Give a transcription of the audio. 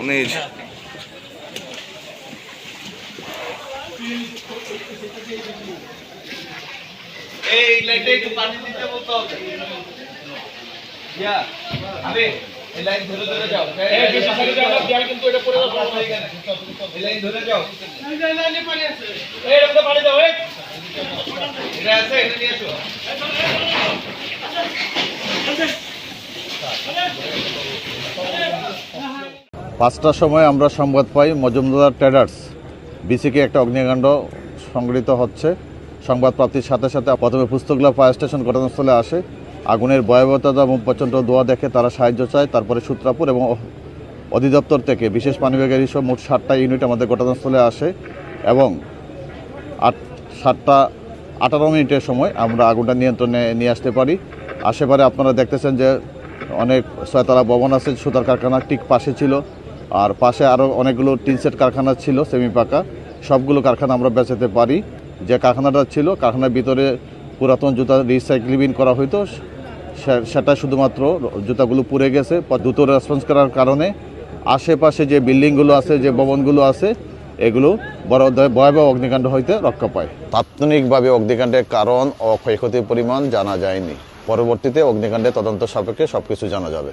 উনিশ এই লাইটে একটু পানি দিতে বলতে হবে। ইয়া আবে এই লাইন ধরে ধরে যাও। এই যাও না কিন্তু এটা পড়ে যাবে এই লাইন ধরে যাও। এই লাইনে পানি আছে। এই রকম পানি দাও এই। এটা আছে এটা নিয়ে আসো। পাঁচটার সময় আমরা সংবাদ পাই মজুমদার ট্রেডার্স। বিসিকে একটা অগ্নিকাণ্ড সংঘটিত হচ্ছে। সংবাদ প্রাপ্তির সাথে সাথে প্রথমে পুস্তকলা ফায়ার স্টেশন ঘটনাস্থলে আসে। আগুনের ভয়াবহতা এবং প্রচণ্ড দোয়া দেখে তারা সাহায্য চায়, তারপরে সূত্রাপুর এবং অধিদপ্তর থেকে। বিশেষ পানিবেগারি সহ মোট ষাটটা ইউনিট আমাদের ঘটনাস্থলে আসে এবং আট সাতটা আঠারো মিনিটের সময় আমরা আগুনটা নিয়ন্ত্রণে নিয়ে আসতে পারি। আশেপাশে আপনারা দেখতেছেন যে অনেক ছয়তলা ভবন আছে, সুতার কারখানা ঠিক পাশে ছিল। আর পাশে আরও অনেকগুলো টিন সেট কারখানা ছিল সেমি পাকা সবগুলো কারখানা আমরা বেচাতে পারি। যে কারখানাটা ছিল, কারখানার ভিতরে পুরাতন জুতা রিসাইক্লিং করা হইতো। সেটা শুধুমাত্র জুতাগুলো পুড়ে গেছে দ্রুত রেসপন্স করার কারণে। আশেপাশে যে বিল্ডিংগুলো আছে, যে ভবনগুলো আছে, এগুলো বড় ভয়াবহ অগ্নিকাণ্ড হইতে রক্ষা পায়। তাৎক্ষণিকভাবে অগ্নিকাণ্ডের কারণ ও ক্ষয়ক্ষতির পরিমাণ জানা যায়নি। পরবর্তীতে অগ্নিকাণ্ডের তদন্ত সাপেক্ষে সব কিছু জানা যাবে।